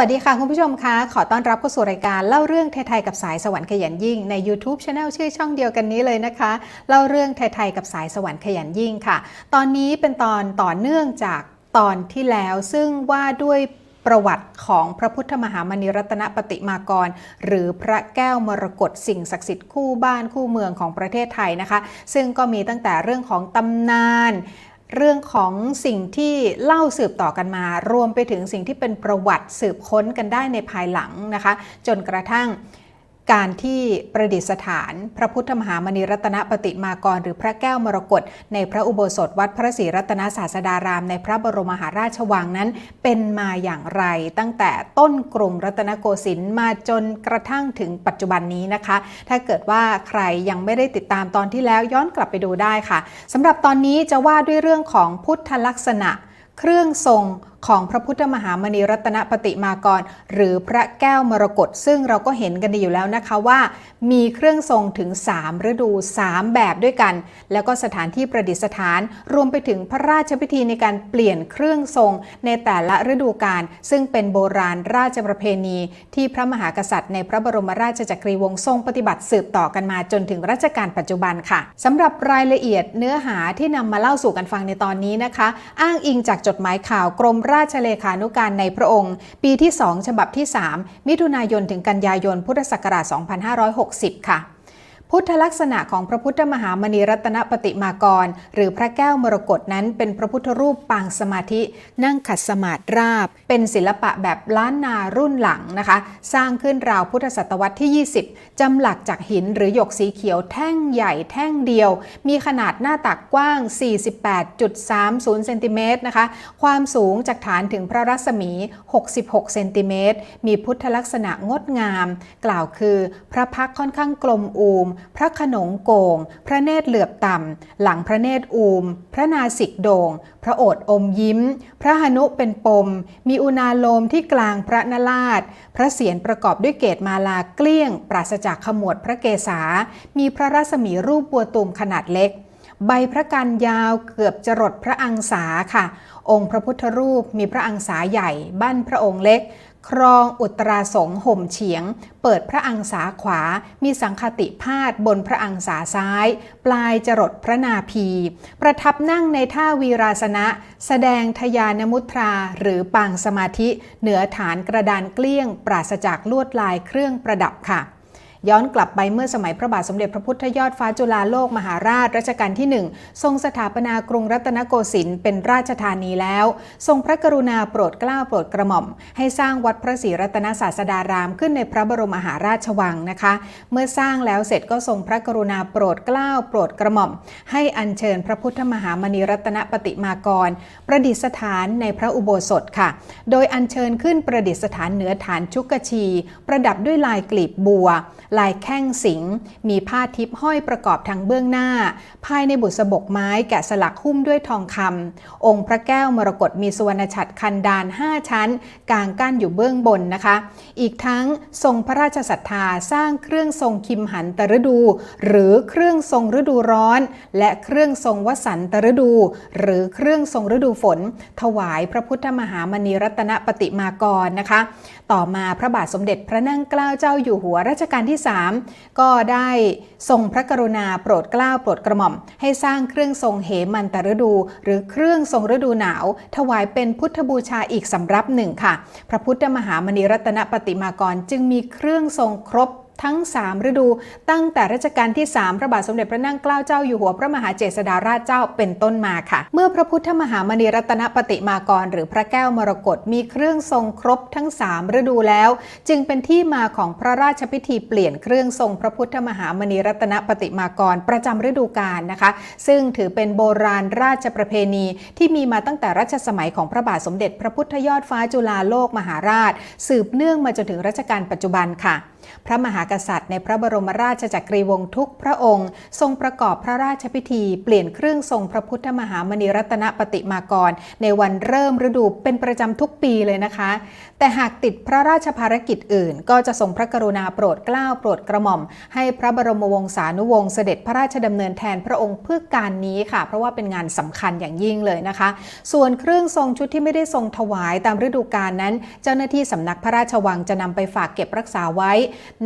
สวัสดีค่ะ คุณผู้ชมคะขอต้อนรับเข้าสู่รายการเล่าเรื่องไทยๆกับสายสวรรค์ขยันยิ่งใน YouTube Channel ชื่อช่องเดียวกันนี้เลยนะคะ เล่าเรื่องไทยๆกับสายสวรรค์ขยันยิ่งค่ะ ตอนนี้เป็นตอนต่อเนื่องจากตอนที่แล้วซึ่งว่าด้วยประวัติของพระพุทธมหามณีรัตนปฏิมากร หรือพระแก้วมรกตสิ่งศักดิ์สิทธิ์คู่บ้านคู่เมืองของประเทศไทยนะคะ ซึ่งก็มีตั้งแต่เรื่องของตำนาน เรื่องของสิ่งที่เล่าสืบต่อกันมา รวมไปถึงสิ่งที่เป็นประวัติสืบค้นกันได้ในภายหลังนะคะ จนกระทั่ง การที่ประดิษฐาน พระพุทธมหามณีรัตนปฏิมากร หรือพระแก้วมรกตในพระอุโบสถวัดพระศรีรัตนศาสดาราม ในพระบรมมหาราชวังนั้น เป็นมาอย่างไร ตั้งแต่ต้นกรุงรัตนโกสินทร์มาจนกระทั่งถึงปัจจุบันนี้นะคะ ถ้าเกิดว่าใครยังไม่ได้ติดตามตอนที่แล้วย้อนกลับไปดูได้ค่ะสำหรับตอนนี้จะว่าด้วยเรื่องของพุทธลักษณะ เครื่องทรงของพระพุทธมหามณีรัตนปฏิมากร หรือพระแก้วมรกตซึ่งเราก็เห็นกันดีอยู่แล้วนะคะว่า มีเครื่องทรงถึง 3 ฤดู 3 แบบด้วยกัน แล้วก็สถานที่ประดิษฐาน รวมไปถึงพระราชพิธีในการเปลี่ยนเครื่องทรงในแต่ละฤดูกาลซึ่งเป็นโบราณราชประเพณี ที่พระมหากษัตริย์ในพระบรมราชจักรีวงศ์ทรงปฏิบัติสืบต่อกันมาจนถึงรัชกาลปัจจุบันค่ะสำหรับรายละเอียดเนื้อหาที่นำมาเล่าสู่กันฟังในตอนนี้นะคะ อ้างอิงจากจดหมายข่าวกรมราชเลขานุการในพระองค์ ปีที่ 2 ฉบับที่ 3 มิถุนายนถึงกันยายนพุทธศักราช 2560 ค่ะ พุทธลักษณะของพระพุทธมหามณีรัตนปฏิมากร หรือพระแก้วมรกตนั้นเป็นพระพุทธรูปปางสมาธิ นั่งขัดสมาธิราบ เป็นศิลปะแบบล้านนารุ่นหลังนะคะ สร้างขึ้นราวพุทธศตวรรษที่ 20 จำหลักจากหินหรือหยกสีเขียวแท่งใหญ่แท่งเดียว มีขนาดหน้าตักกว้าง 48.30เซนติเมตรนะคะ ความสูงจากฐานถึงพระรัศมี 66เซนติเมตรมีพุทธลักษณะงดงาม กล่าวคือ พระพักค่อนข้างกลมอูมพระขนงโกง พระเนตรเหลือบต่ำ หลังพระเนตรอูม พระนาสิกโดง่ง พระโอษอมยิ้ม พระหนุเป็นปม มีอุณาโลมที่กลางพระนราช พระเศียรประกอบด้วยเกตมาลาเกลี้ยง ปราศจากขมวดพระเกศา มีพระรัศมีรูปบัวตูมขนาดเล็ก ใบพระกันยาวเกือบจะรดพระอังสาค่ะ องค์พระพุทธรูปมีพระอังสาใหญ่ บั้นพระองค์เล็ก ครองอุตราสงห่มเฉียง เปิดพระอังสาขวา มีสังคติพาดบนพระอังสาซ้าย ปลายจรดพระนาภี ประทับนั่งในท่าวีราสนะ แสดงทยานมุตราหรือปางสมาธิ เหนือฐานกระดานเกลี้ยง ปราศจากลวดลายเครื่องประดับค่ะ ย้อนกลับไปเมื่อสมัยพระบาทสมเด็จพระพุทธยอดฟ้าจุฬาโลกมหาราชรัชกาลที่ 1 ทรงสถาปนากรุงรัตนโกสินทร์เป็นราชธานีแล้ว ทรงพระกรุณาโปรดเกล้าโปรดกระหม่อม ให้สร้างวัดพระศรีรัตนศาสดารามขึ้นในพระบรมมหาราชวังนะคะ เมื่อสร้างแล้วเสร็จก็ทรงพระกรุณาโปรดเกล้าโปรดกระหม่อม ให้อัญเชิญพระพุทธมหามณีรัตนปฏิมากร ประดิษฐานในพระอุโบสถค่ะ โดยอัญเชิญขึ้นประดิษฐานเหนือฐานชุกชี ประดับด้วยลายกลีบบัวลายแข้งสิง มีผ้าทิพย์ห้อยประกอบทางเบื้องหน้า ภายในบุษบกไม้แกะสลักหุ้มด้วยทองคำองค์พระแก้วมรกตมีสุวรรณฉัตรคันดาน5ชั้น กลางกั้นอยู่เบื้องบนนะคะ อีกทั้งทรงพระราชศรัทธาสร้างเครื่องทรงคิมหันตฤดู หรือเครื่องทรงฤดูร้อน และเครื่องทรงวสันตฤดู หรือเครื่องทรงฤดูฝน ถวายพระพุทธมหามณีรัตนปฏิมากรนะคะ ต่อมาพระบาทสมเด็จพระนั่งเกล้าเจ้าอยู่หัวรัชกาลที่3ก็ได้ทรงพระกรุณาโปรดเกล้าโปรดกระหม่อม ให้สร้างเครื่องทรงเหมันตฤดู หรือเครื่องทรงฤดูหนาว ถวายเป็นพุทธบูชาอีกสำรับหนึ่งค่ะ พระพุทธมหามณีรัตนปฏิมากรจึงมีเครื่องทรงครบ ทั้ง 3 ฤดู ตั้งแต่รัชกาลที่ 3 พระบาทสมเด็จพระนั่งเกล้าเจ้าอยู่หัวพระมหาเจษฎาราชเจ้าเป็นต้นมาค่ะ เมื่อพระพุทธมหามณีรัตนปฏิมากร หรือพระแก้วมรกตมีเครื่องทรงครบทั้ง 3 ฤดูแล้ว จึงเป็นที่มาของพระราชพิธีเปลี่ยนเครื่องทรงพระพุทธมหามณีรัตนปฏิมากร ประจำฤดูกาลนะคะ ซึ่งถือเป็นโบราณราชประเพณีที่มีมาตั้งแต่รัชสมัยของพระบาทสมเด็จพระพุทธยอดฟ้าจุฬาโลกมหาราช สืบเนื่องมาจนถึงรัชกาลปัจจุบันค่ะ พระมหากษัตริย์ในพระบรมราชจักรีวงศ์ทุกพระองค์ ทรงประกอบพระราชพิธี เปลี่ยนเครื่องทรงพระพุทธมหามณีรัตนปฏิมากร ในวันเริ่มฤดูเป็นประจำทุกปีเลยนะคะ แต่หากติดพระราชภารกิจอื่น ก็จะทรงพระกรุณาโปรดเกล้าโปรดกระหม่อม ให้พระบรมวงศานุวงศ์เสด็จพระราชดำเนินแทนพระองค์เพื่อการนี้ค่ะ เพราะว่าเป็นงานสำคัญอย่างยิ่งเลยนะคะ ส่วนเครื่องทรงชุดที่ไม่ได้ทรงถวายตามฤดูกาลนั้น เจ้าหน้าที่สำนักพระราชวังจะนำไปฝากเก็บรักษาไว้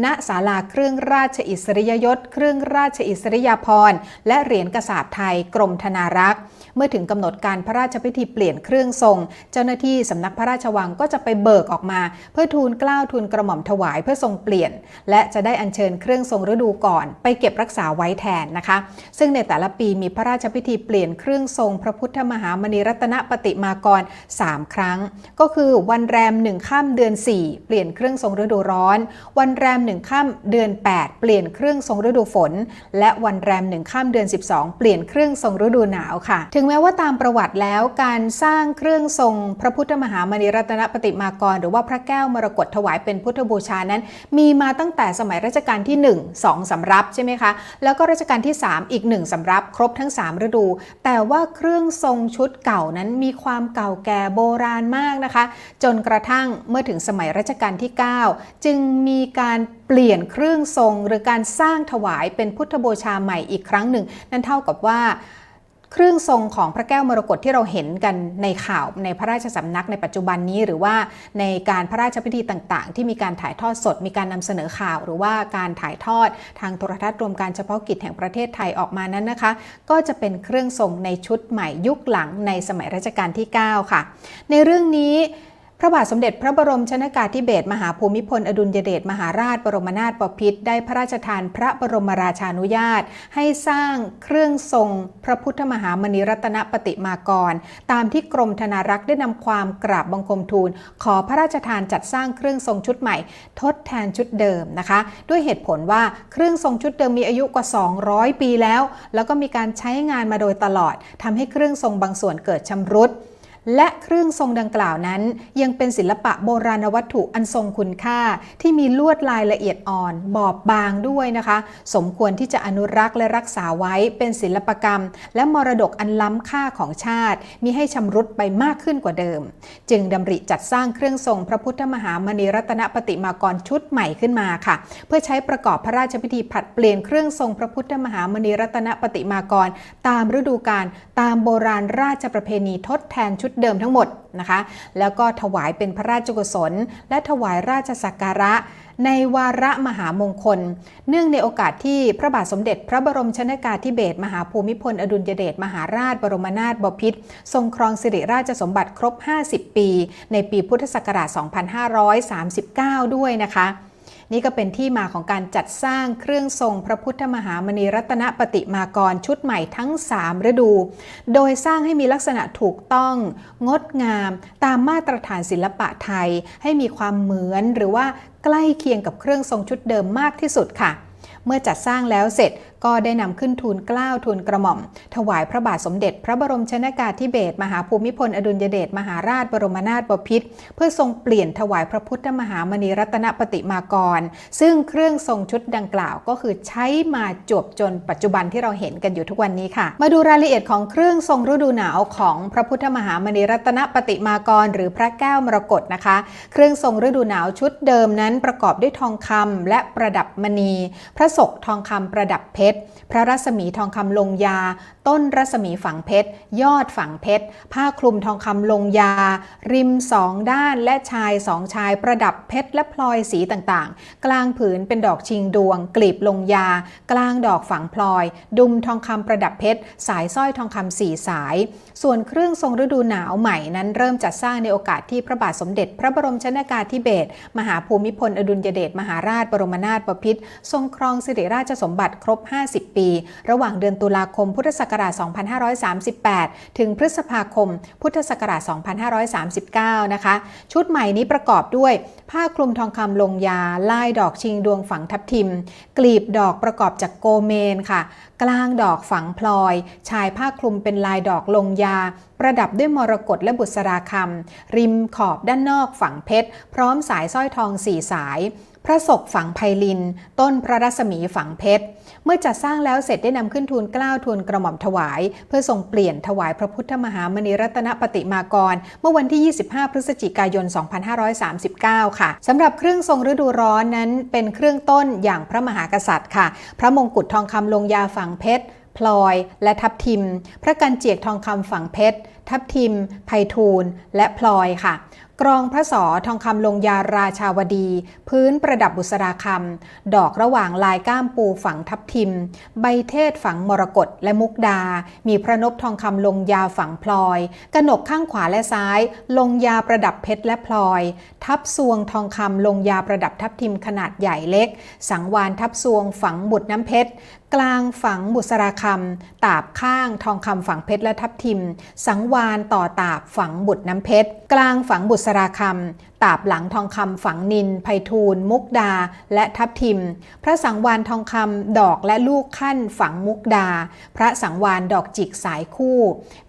ณศาลาเครื่องราชอิสริยยศ เครื่องราชอิสริยาภรณ์ และเหรียญกษาปไทยกรมธนารักษ์ เมื่อถึงกำหนดการพระราชพิธีเปลี่ยนเครื่องทรง เจ้าหน้าที่สำนักพระราชวังก็จะไปเบิกออกมา เพื่อทูลกล้าวทูลกระหม่อมถวายเพื่อทรงเปลี่ยน และจะได้อัญเชิญเครื่องทรงฤดูก่อน ไปเก็บรักษาไว้แทนนะคะ ซึ่งในแต่ละปีมีพระราชพิธีเปลี่ยนเครื่องทรง พระพุทธมหามณีรัตนปฏิมากร 3 ครั้ง ก็คือวันแรม1ข้ามเดือน 4 เปลี่ยนเครื่องทรงฤดูร้อน วันแรม1ข้ามเดือน 8 เปลี่ยนเครื่องทรงฤดูฝน และวันแรม1ข้ามเดือน 12 เปลี่ยนเครื่องทรงฤดูหนาวค่ะ ถึงแม้ว่าตามประวัติแล้วการสร้างเครื่องทรงพระพุทธมหามณีรัตนปฏิมากร หรือว่าพระแก้วมรกตถวายเป็นพุทธบูชานั้น มีมาตั้งแต่สมัยรัชกาลที่ 1 2สำรับใช่ไหมคะแล้วก็รัชกาลที่ 3 อีก 1สำรับครบทั้ง 3 ฤดู แต่ว่าเครื่องทรงชุดเก่านั้นมีความเก่าแก่โบราณมากนะคะ จนกระทั่งเมื่อถึงสมัยรัชกาลที่ 9 จึงมีการการเปลี่ยนเครื่องทรง หรือการสร้างถวายเป็นพุทธบูชาใหม่อีกครั้งหนึ่ง นั่นเท่ากับว่าเครื่องทรงของพระแก้วมรกตที่เราเห็นกันในข่าวในพระราชสำนักในปัจจุบันนี้ หรือว่าในการพระราชพิธีต่างๆ ที่มีการถ่ายทอดสด มีการนำเสนอข่าว หรือว่าการถ่ายทอดทางโทรทัศน์รวมการเฉพาะกิจแห่งประเทศไทยออกมานั้นนะคะ ก็จะเป็นเครื่องทรงในชุดใหม่ยุคหลังในสมัยรัชกาลที่ 9 ค่ะ ในเรื่องนี้ ระบาทสมเด็จพระบรมชนากาธิเบศรมหาภูมิพล อดุลยเดชมหาราชบรมนาถบพิตรได้พระราชทานพระบรมราชานุญาต ให้สร้างเครื่องทรงพระพุทธมหามณีรัตนปฏิมากร ตามที่กรมธนารักษ์ได้นำความกราบบังคมทูล ขอพระราชทานจัดสร้างเครื่องทรงชุดใหม่ ทดแทนชุดเดิมนะคะ ด้วยเหตุผลว่าเครื่องทรงชุดเดิมมีอายุกว่า 200 ปีแล้ว แล้วก็มีการใช้งานมาโดยตลอดทำให้เครื่องทรงบางส่วนเกิดชำรุด และเครื่องทรงดังกล่าวนั้น ยังเป็นศิลปะโบราณวัตถุอันทรงคุณค่า ที่มีลวดลายละเอียดอ่อน บอบบางด้วยนะคะ สมควรที่จะอนุรักษ์และรักษาไว้เป็นศิลปกรรม และมรดกอันล้ำค่าของชาติ มิให้ชำรุดไปมากขึ้นกว่าเดิม จึงดำริจัดสร้างเครื่องทรงพระพุทธมหามณีรัตนปฏิมากรชุดใหม่ขึ้นมาค่ะ เพื่อใช้ประกอบพระราชพิธีผัดเปลี่ยนเครื่องทรงพระพุทธมหามณีรัตนปฏิมากร ตามฤดูกาลตามโบราณราชประเพณีทดแทนชุดดเดิมทั้งหมดนะคะ แล้วก็ถวายเป็นพระราชกุศล และถวายราชสักการะ ในวาระมหามงคล เนื่องในโอกาสที่พระบาทสมเด็จ พระบรมชนากาธิเบศรมหาภูมิพล อดุลยเดชมหาราชบรมนาถบพิตรทรงครองสิริราชสมบัติครบ 50 ปี ในปีพุทธศักราช 2539 ด้วยนะคะ นี่ก็เป็นที่มาของการจัดสร้างเครื่องทรงพระพุทธมหามณีรัตนปฏิมากรชุดใหม่ทั้ง 3 ฤดู โดยสร้างให้มีลักษณะถูกต้อง งดงาม ตามมาตรฐานศิลปะไทย ให้มีความเหมือนหรือว่าใกล้เคียงกับเครื่องทรงชุดเดิมมากที่สุดค่ะเมื่อจัดสร้างแล้วเสร็จ ก็ได้นำขึ้นทูลเกล้าทูลกระหม่อม ถวายพระบาทสมเด็จ พระบรมชนากาธิเบศรมหาภูมิพลอดุลยเดชมหาราชบรมนาถบพิตรเพื่อทรงเปลี่ยนถวายพระพุทธมหามณีรัตนปฏิมากร ซึ่งเครื่องทรงชุดดังกล่าวก็คือใช้มาจวบจนปัจจุบันที่เราเห็นกันอยู่ทุกวันนี้ค่ะ มาดูรายละเอียดของเครื่องทรงฤดูหนาวของพระพุทธมหามณีรัตนปฏิมากร หรือพระแก้วมรกตนะคะ เครื่องทรงฤดูหนาวชุดเดิมนั้นประกอบด้วยทองคำและประดับมณี พระศกทองคำประดับเพชรพระรัศมีทองคำลงยา ต้นรัศมีฝังเพชร ยอดฝังเพชร ผ้าคลุมทองคำลงยา ริมสองด้านและชายสองชายประดับเพชรและพลอยสีต่างๆ กลางผืนเป็นดอกชิงดวง กลีบลงยา กลางดอกฝังพลอย ดุมทองคำประดับเพชร สายสร้อยทองคำสี่สาย ส่วนเครื่องทรงฤดูหนาวใหม่นั้นเริ่มจัดสร้างในโอกาสที่พระบาทสมเด็จ พระบรมชนากาธิเบศรมหาภูมิพลอดุลยเดชมหาราชบรมนาถบพิตรทรงครองสิริราชสมบัติครบ50 ปี ระหว่างเดือนตุลาคมพุทธศักราช 2538 ถึงพฤษภาคม พุทธศักราช 2539 นะคะ ชุดใหม่นี้ประกอบด้วย ผ้าคลุมทองคำลงยา ลายดอกชิงดวงฝังทับทิม กลีบดอกประกอบจากโกเมนค่ะ กลางดอกฝังพลอย ชายผ้าคลุมเป็นลายดอกลงยา ประดับด้วยมรกตและบุษราคำริมขอบด้านนอกฝังเพชร พร้อมสายสร้อยทองสี่สาย พระศกฝังไพลิน ต้นพระรัศมีฝังเพชร เมื่อจัดสร้างแล้วเสร็จได้นำขึ้นทูลเกล้าทูลกระหม่อมถวาย เพื่อทรงเปลี่ยนถวายพระพุทธมหามณีรัตนปฏิมากร เมื่อวันที่ 25 พฤศจิกายน 2539 ค่ะสำหรับเครื่องทรงฤดูร้อนนั้นเป็นเครื่องต้นอย่างพระมหากษัตริย์ค่ะ พระมงกุฎทองคำลงยาฝังเพชรพลอยและทับทิม พระกันเจียกทองคำฝังเพชร ทับทิมไพฑูรย์และพลอยค่ะ กรองพระสอทองคำลงยาราชาวดี พื้นประดับบุษราคำดอกระหว่างลายก้ามปูฝังทับทิม ใบเทศฝังมรกตและมุกดา มีพระนพทองคำลงยาฝังพลอยกนกข้างขวาและซ้าย ลงยาประดับเพชรและพลอย ทับซวงทองคำลงยาประดับทับทิมขนาดใหญ่เล็ก สังวานทับซวงฝังบุตรน้ำเพชร กลางฝังบุษราคำตาบข้างทองคำฝังเพชรและทับทิม สังวานต่อตาบฝังบุตรน้ำเพชร กลางฝังบุษราคำตาบหลังทองคำฝังนินไพฑูรย์มุกดา และทับทิม พระสังวานทองคำดอกและลูกขั้นฝังมุกดา พระสังวานดอกจิกสายคู่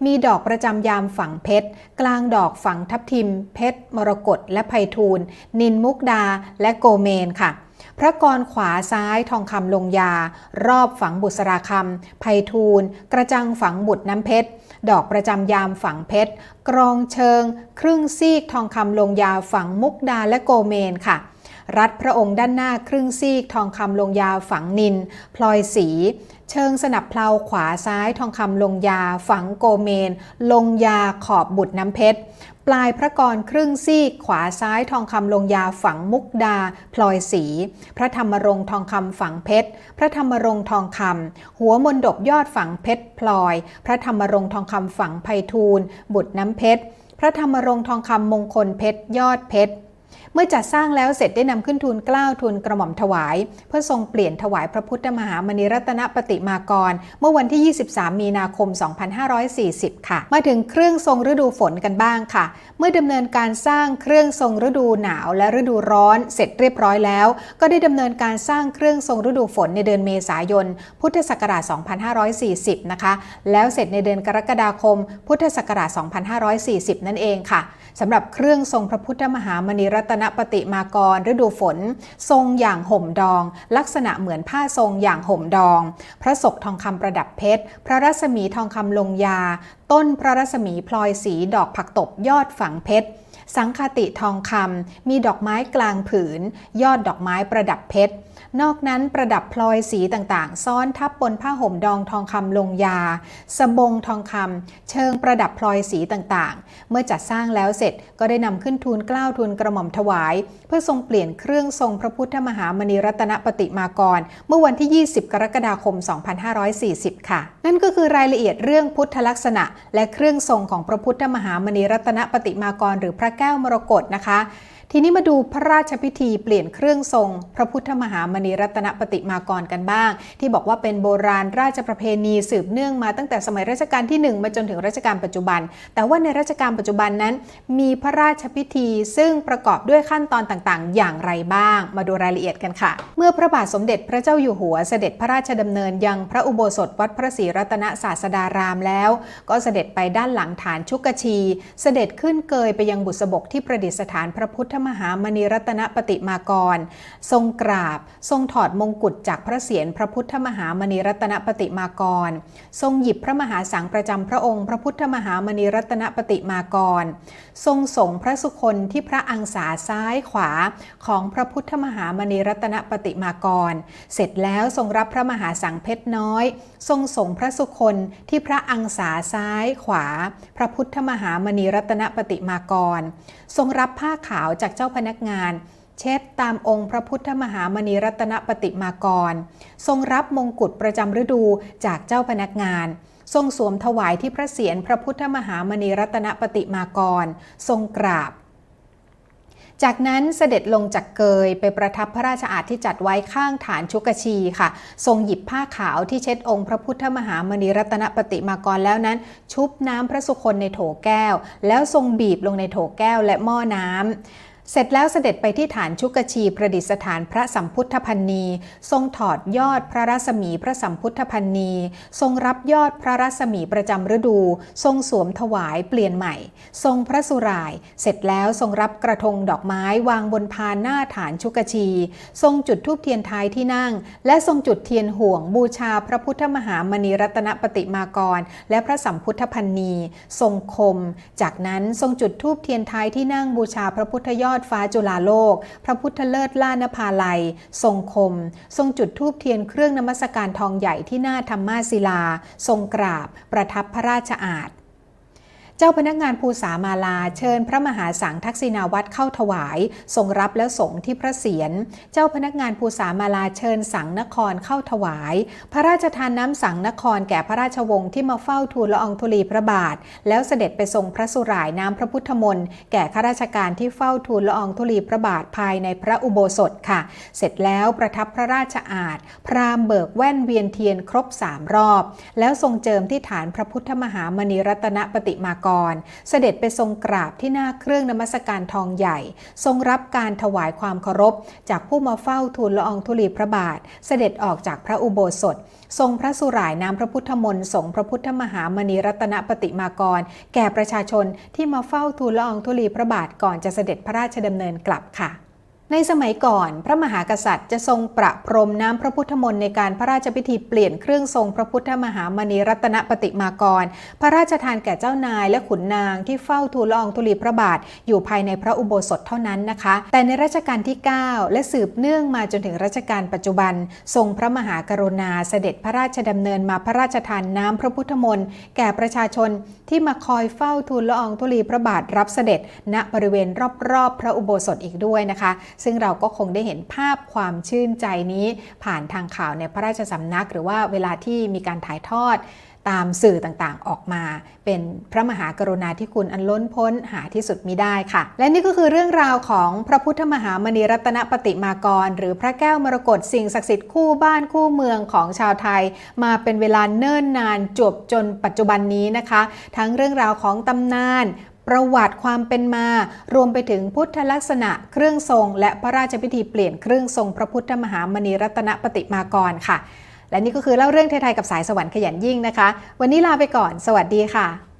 มีดอกประจำยามฝังเพชร กลางดอกฝังทับทิม เพชรมรกตและไพฑูรย์นินมุกดาและโกเมนค่ะ พระกรขวาซ้ายทองคำลงยา รอบฝังบุษราคำไพฑูรย์กระจังฝังบุตรน้ำเพชร ดอกประจำยามฝังเพชร กรองเชิง ครึ่งซีกทองคำลงยาฝังมุกดาและโกเมนค่ะ รัดพระองค์ด้านหน้าครึ่งซีกทองคำลงยาฝังนิน พลอยสี เชิงสนับเพลาขวาซ้ายทองคำลงยา ฝังโกเมน ลงยาขอบบุตรน้ำเพชร ปลายพระกรครึ่งซีกขวาซ้ายทองคำลงยาฝังมุกดา พลอยสี พระธรรมรงทองคำฝังเพชร พระธรรมรงทองคำหัวมนดบยอดฝังเพชรพลอย พระธรรมรงทองคำฝังไพฑูรย์บุตรน้ำเพชร พระธรรมรงทองคำมงคลเพชรยอดเพชร เมื่อจัดสร้างแล้วเสร็จได้นำขึ้นทูลเกล้าทูลกระหม่อมถวาย เพื่อทรงเปลี่ยนถวายพระพุทธมหามณีรัตนปฏิมากร เมื่อวันที่ 23 มีนาคม 2540 ค่ะ มาถึงเครื่องทรงฤดูฝนกันบ้างค่ะ เมื่อดำเนินการสร้างเครื่องทรงฤดูหนาวและฤดูร้อนเสร็จเรียบร้อยแล้ว ก็ได้ดำเนินการสร้างเครื่องทรงฤดูฝนในเดือนเมษายน พุทธศักราช 2540 นะคะ แล้วเสร็จในเดือนกรกฎาคม พุทธศักราช 2540 นั่นเองค่ะ สำหรับเครื่องทรงพระพุทธมหามณีรัตนปฏิมากรฤดูฝน ทรงอย่างห่มดอง ลักษณะเหมือนผ้าทรงอย่างห่มดอง พระศกทองคำประดับเพชร พระรัศมีทองคำลงยา ต้นพระรัศมีพลอยสีดอกผักตบยอดฝังเพชร สังคติทองคำมีดอกไม้กลางผืน ยอดดอกไม้ประดับเพชร นอกนั้นประดับพลอยสีต่างๆ ซ้อนทับบนผ้าห่มดองทองคำลงยา สบงทองคำเชิงประดับพลอยสีต่างๆ เมื่อจัดสร้างแล้วเสร็จก็ได้นำขึ้นทูลเกล้าทูลกระหม่อมถวาย เพื่อทรงเปลี่ยนเครื่องทรงพระพุทธมหามณีรัตนปฏิมากร เมื่อวันที่ 20 กรกฎาคม 2540 ค่ะ นั่นก็คือรายละเอียดเรื่องพุทธลักษณะ และเครื่องทรงของพระพุทธมหามณีรัตนปฏิมากรหรือพระแก้วมรกตนะคะ ทีนี้มาดูพระราชพิธีเปลี่ยนเครื่องทรง พระพุทธมหามณีรัตนปฏิมากรกันบ้าง ที่บอกว่าเป็นโบราณราชประเพณีสืบเนื่องมาตั้งแต่สมัยรัชกาลที่ 1 มาจนถึงรัชกาลปัจจุบัน แต่ว่าในรัชกาลปัจจุบันนั้น มีพระราชพิธีซึ่งประกอบด้วยขั้นตอนต่างๆ อย่างไรบ้าง มาดูรายละเอียดกันค่ะ เมื่อพระบาทสมเด็จพระเจ้าอยู่หัวเสด็จพระราชดำเนินยังพระอุโบสถวัดพระศรีรัตนศาสดารามแล้ว ก็เสด็จไปด้านหลังฐานชุกชี เสด็จขึ้นเกยไปยังบุษบกที่ประดิษฐานพระพุทธมหามณีรัตนปฏิมากร ทรงกราบ ทรงถอดมงกุฎจากพระเศียรพระพุทธมหามณีรัตนปฏิมากร ทรงหยิบพระมหาสังประจำพระองค์ พระพุทธมหามณีรัตนปฏิมากร ทรงส่งพระสุคนที่พระอังสาซ้ายขวาของพระพุทธมหามณีรัตนปฏิมากร เสร็จแล้วทรงรับพระมหาสังเพชรน้อย ทรงส่งพระสุคนที่พระอังสาซ้ายขวา พระพุทธมหามณีรัตนปฏิมากรทรงรับผ้าขาวจากเจ้าพนักงาน เช็ดตามองค์พระพุทธมหามณีรัตนปฏิมากร ทรงรับมงกุฎประจำฤดูจากเจ้าพนักงานทรงสวมถวายที่พระเศียรพระพุทธมหามณีรัตนปฏิมากร ทรงกราบ จากนั้นเสด็จลงจากเกยไปประทับพระราชอาณที่จัดไว้ข้างฐานชุกชีค่ะ ทรงหยิบผ้าขาวที่เช็ดองค์พระพุทธมหามณีรัตนปฏิมากรแล้วนั้น ชุบน้ำพระสุคนในโถแก้ว แล้วทรงบีบลงในโถแก้วและหม้อน้ำ เสร็จแล้วเสด็จไปที่ฐานชุกชีประดิษฐานพระสัมพุทธพันนีทรงถอดยอดพระรัศมีพระสัมพุทธพันนีทรงรับยอดพระรัศมีประจำฤดู ทรงสวมถวายเปลี่ยนใหม่ ทรงพระสุราย เสร็จแล้วทรงรับกระทงดอกไม้วางบนพานหน้าฐานชุกชี ทรงจุดธูปเทียนท้ายที่นั่ง และทรงจุดเทียนห่วงบูชาพระพุทธมหามณีรัตนปฏิมากร และพระสัมพุทธพันนีทรงคม จากนั้นทรงจุดธูปเทียนท้ายที่นั่งบูชาพระพุทธยอดอดฟ้าจุฬาโลก พระพุทธเลิศล่านภาลัย ทรงคม ทรงจุดธูปเทียนเครื่องนมัสการทองใหญ่ที่หน้าธรรมาศิลา ทรงกราบ ประทับพระราชอาณ เจ้าพนักงานภูษามาลาเชิญพระมหาสังทักษิณาวัตรเข้าถวาย ทรงรับแล้วสงที่พระเศียร เจ้าพนักงานภูษามาลาเชิญสังนครเข้าถวาย พระราชทานน้ำสังนครแก่พระราชวงศ์ที่มาเฝ้าทูลละอองธุลีพระบาท แล้วเสด็จไปทรงพระสุรายน้ำพระพุทธมนต์แก่ข้าราชการที่เฝ้าทูลละอองธุลีพระบาทภายในพระอุโบสถค่ะ เสร็จแล้วประทับพระราชอาณพรามเบิกแว่นเวียนเทียนครบสามรอบ แล้วทรงเจิมที่ฐานพระพุทธมหามณีรัตนปฏิมากร เสด็จไปทรงกราบที่หน้าเครื่องนมัสการทองใหญ่ ทรงรับการถวายความเคารพ จากผู้มาเฝ้าทูลละอองธุลีพระบาท เสด็จออกจากพระอุโบสถ ทรงพระสุรายน้ำพระพุทธมนต์สงพระพุทธมหามณีรัตนปฏิมากร แก่ประชาชนที่มาเฝ้าทูลละอองธุลีพระบาทก่อนจะเสด็จพระราชดำเนินกลับค่ะ ในสมัยก่อนพระมหากษัตริย์จะทรงประพรมน้ำพระพุทธมนต์ในการพระราชพิธีเปลี่ยนเครื่องทรงพระพุทธมหามณีรัตนปฏิมากร พระราชทานแก่เจ้านายและขุนนางที่เฝ้าทูลละอองธุลีพระบาท อยู่ภายในพระอุโบสถเท่านั้นนะคะ แต่ในรัชกาลที่ 9 และสืบเนื่องมาจนถึงรัชกาลปัจจุบัน ทรงพระมหากรุณาเสด็จพระราชดำเนินมาพระราชทานน้ำพระพุทธมนต์แก่ประชาชนที่มาคอยเฝ้าทูลละอองธุลีพระบาทรับเสด็จ ณบริเวณรอบๆ พระอุโบสถอีกด้วยนะคะซึ่งเราก็คงได้เห็นภาพความชื่นใจนี้ผ่านทางข่าวในพระราชสำนัก หรือว่าเวลาที่มีการถ่ายทอดตามสื่อต่างๆ ออกมา เป็นพระมหากรุณาธิคุณอันล้นพ้นหาที่สุดมิได้ค่ะ และนี่ก็คือเรื่องราวของพระพุทธมหามณีรัตนปฏิมากร หรือพระแก้วมรกตสิ่งศักดิ์สิทธิ์คู่บ้านคู่เมืองของชาวไทย มาเป็นเวลาเนิ่นนานจบจนปัจจุบันนี้นะคะ ทั้งเรื่องราวของตำนาน ประวัติความเป็นมา รวมไปถึงพุทธลักษณะเครื่องทรง และพระราชพิธีเปลี่ยนเครื่องทรงพระพุทธมหามณีรัตนปฏิมากรค่ะ และนี่ก็คือเล่าเรื่องไทยๆกับสายสวรรค์ขยันยิ่งนะคะ วันนี้ลาไปก่อน สวัสดีค่ะ